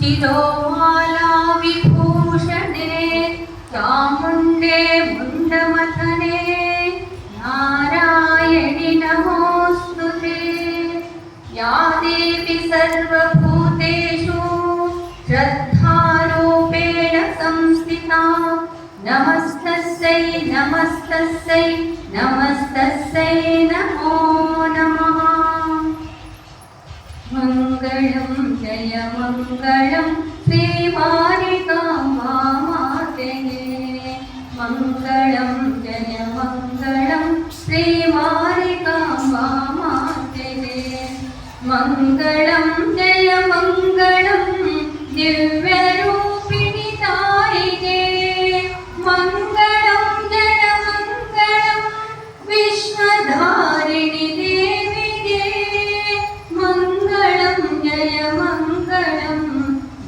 शिरोमाला विभूषणे चामुण्डे मुण्डमथने नारायणि नमोऽस्तु ते या देवि सर्वभूतेषु श्रद्धारूपेण संस्थिता। नमस्तस्यै नमस्तस्यै नमस्तस्यै। मङ्गलं जय मङ्गलं दिव्यरूपिणितारिगे मङ्गलं जय विश्वधारिणि देव मङ्गलं जय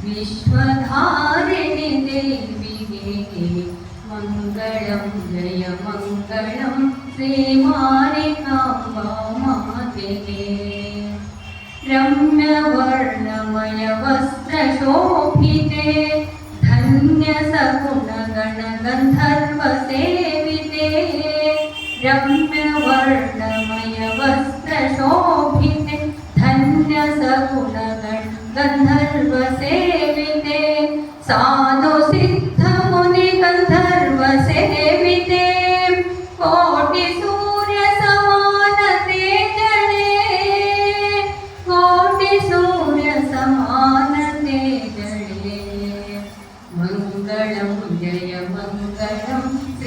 विश्वधारिणि देव मङ्गलं जय मङ्गलं रम्यवर्णमयवस्त्रशोभिते धन्यसगुणगणगन्धर्वसेविते। रम्यवर्णमयवस्त्रशोभिते धन्यसगुणगन्धर्वसेविते साधुसिद्धमुनिगन्धर्वसेविते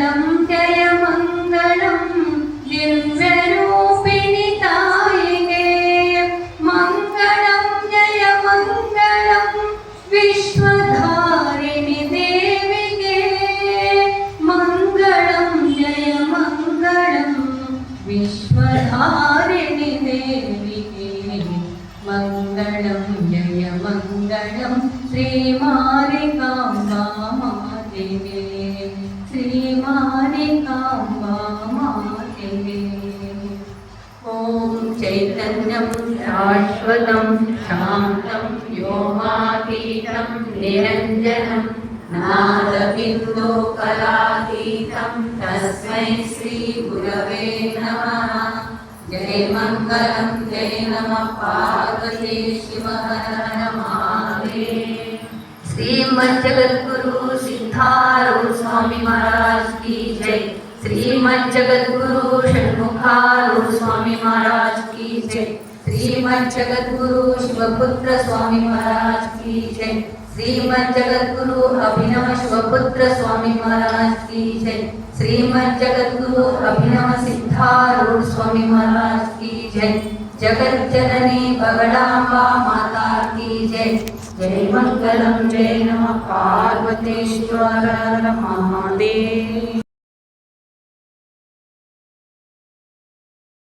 మంగళం జయ మంగళం దివ్యరూపిణి తాయిగే మంగళం జయ మంగళం విశ్వధారిణి దేవిగే మంగళం జయ మంగళం విశ్వధారిణి దేవిగే మంగళం జయ మంగళం శ్రీమారికాంబా श्रीमारिकाम्बामाते श्रीमारिकाम्बामाते ॐ चैतन्यं शाश्वतं शान्तं व्योमातीतं निरञ्जनं नादबिन्दो कलातीतं तस्मै श्रीगुरवे नमः जय मङ्गलं जय नमः पार्वती शिवहर महादेव श्रीमद् जगद्गुरु सिद्धारूढ़ स्वामी महाराज की जय श्रीमद् जगद्गुरु षण्मुखारूढ़ स्वामी महाराज की जय श्रीमद् जगद्गुरु शिवपुत्र स्वामी महाराज की जय श्रीमद् जगद्गुरु अभिनव शिवपुत्र स्वामी महाराज की जय श्रीमद् जगद्गुरु अभिनव सिद्धारूढ़ स्वामी महाराज की जय जगत जननी माता की जय। जय मंगलम जय नमः पार्वतीश्वर महादेव।